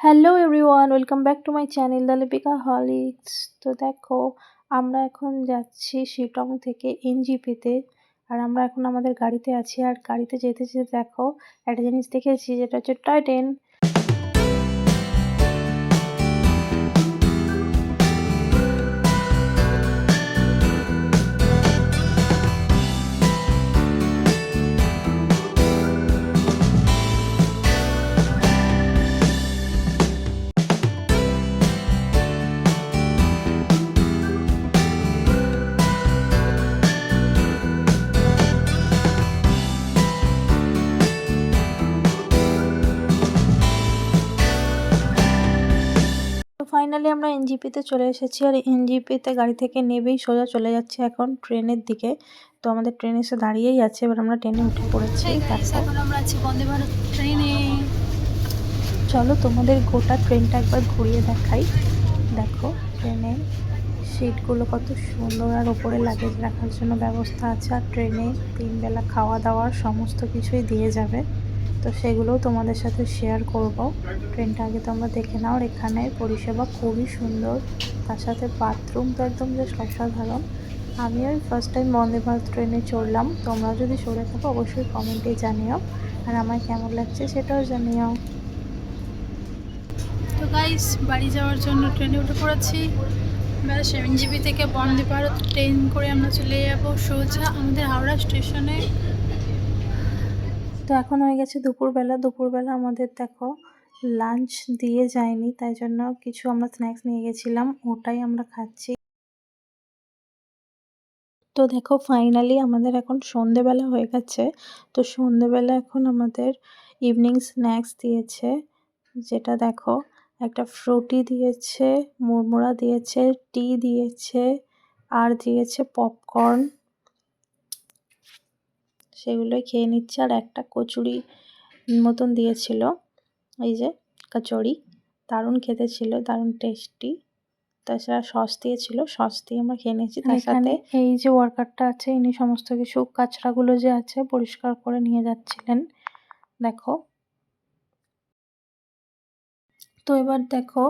Hello everyone welcome back to my channel the Lipika holics তো দেখো, আমরা এখন যাচ্ছি শিটং থেকে এনজিপিতে আর আমরা এখন আমাদের গাড়িতে আছি। আর গাড়িতে যেতে যেতে দেখো, একটা জিনিস দেখেছি, যেটা হচ্ছে টয় ট্রেন ফাইনালি আমরা এনজিপিতে চলে এসেছি আর এনজিপিতে গাড়ি থেকে নেবেই সোজা চলে যাচ্ছে এখন ট্রেনের দিকে। তো আমাদের ট্রেন এসে দাঁড়িয়েই আছে এবার আমরা ট্রেনে উঠে পড়েছি। এখন আমরা আছি বন্দে ভারত ট্রেনে। চলো তোমাদের গোটা ট্রেনটা একবার ঘুরিয়ে দেখাই। দেখো ট্রেনে সিটগুলো কত সুন্দর আর ওপরে লাগেজ রাখার জন্য ব্যবস্থা আছে আর ট্রেনে তিন বেলা খাওয়া দাওয়ার সমস্ত কিছুই দিয়ে যাবে। তো সেগুলোও তোমাদের সাথে শেয়ার করব। ট্রেনটা আগে তোমরা দেখে নাও এখানে পরিষেবা খুবই সুন্দর। তার সাথে বাথরুম তো একদম জাস্ট অসাধারণ। আমি ওই ফার্স্ট টাইম বন্দে ভারত ট্রেনে চড়লাম। তোমরা যদি চড়ে থাকো, অবশ্যই কমেন্টে জানিও। আর আমার কেমন লাগছে সেটাও জানিও। তো গাইস বাড়ি যাওয়ার জন্য ট্রেনে উঠে পড়েছি। ব্যাস সেভেন জিবি থেকে বন্দে ভারত ট্রেন করে আমরা চলে যাব সোজা আমাদের হাওড়া স্টেশনে তো এখন হয়ে গেছে দুপুরবেলা। দুপুরবেলা আমাদের দেখো লাঞ্চ দিয়ে যায়নি, তাই জন্য কিছু আমরা স্ন্যাক্স নিয়ে গেছিলাম, ওটাই আমরা খাচ্ছি। তো দেখো ফাইনালি আমাদের এখন সন্ধেবেলা হয়ে গেছে, তো সন্ধেবেলা এখন আমাদের ইভিনিং স্ন্যাক্স দিয়েছে, যেটা দেখো একটা ফ্রুটি দিয়েছে, মুড়মুড়া দিয়েছে টি দিয়েছে, আর দিয়েছে পপকর্ন সেগুলোই খেয়ে নিচ্ছে আর একটা কচুরি মতন দিয়েছিল। এই যে কচুরি দারুণ খেতে ছিল দারুণ টেস্টি তাছাড়া সস দিয়েছিল সস দিয়ে আমরা খেয়ে নিয়েছি। তার সাথে এই যে ওয়ার্কারটা আছে ইনি সমস্ত কিছু কাঁচড়াগুলো যে আছে পরিষ্কার করে নিয়ে যাচ্ছিলেন। দেখো। তো এবার দেখো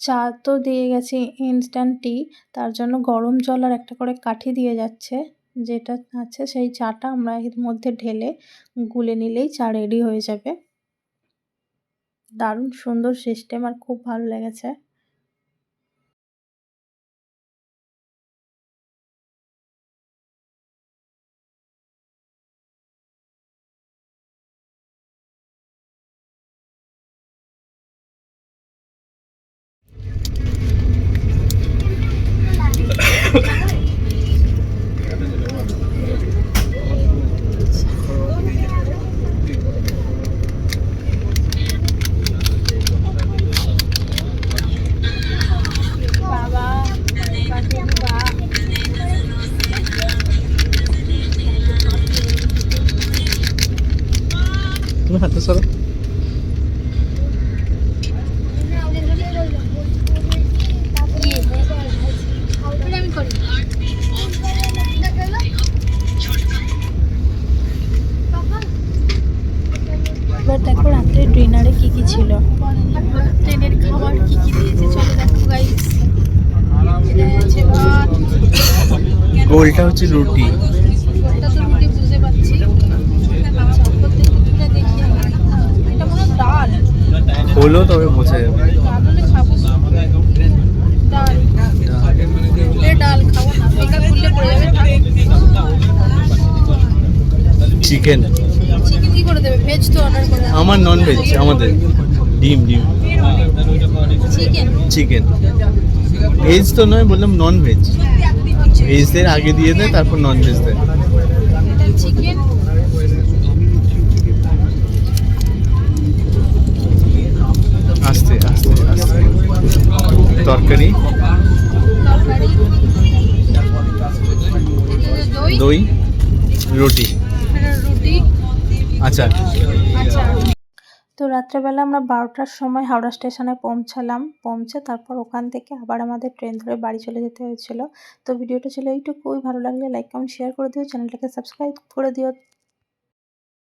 চা তো দিয়ে গেছে ইনস্ট্যান্ট টি তার জন্য গরম জল আর একটা করে কাঠি দিয়ে যাচ্ছে। যেটা আছে সেই চাটা আমরা এর মধ্যে ঢেলে গুলে নিলেই চা রেডি হয়ে যাবে দারুণ সুন্দর সিস্টেম আর খুব ভালো লেগেছে হাতে সরো। এবার দেখো রাত্রে ডিনারে কি কি ছিল? ট্রেনের খাবার কি কি দিয়েছে? চলো দেখো গাইস গোলটা হচ্ছে রুটি ওটা তো রুটি বুঝতে পারছি আচ্ছা উপর থেকে রুটিটা দেখি এটা মনে হয় ডাল হলো তবে বোঝা যাবে। চিকেন আমার নন ভেজ আমাদের। ডিম ডিম। চিকেন চিকেন ভেজ তো নয়, বললাম নন ভেজ ভেজদের আগে দিয়ে দেয়, তারপর নন ভেজ দেয়। তরকারি, দই, রুটি। আচ্ছা। তো রাত্রেবেলা আমরা বারোটার সময় হাওড়া স্টেশনে পৌঁছালাম। পৌঁছে তারপর ওখান থেকে আবার আমাদের ট্রেন ধরে বাড়ি চলে যেতে হয়েছিল। তো ভিডিওটা ছিল এইটুকুই। ভালো লাগলে লাইক কমেন্ট শেয়ার করে দিও। চ্যানেলটাকে সাবস্ক্রাইব করে দিও।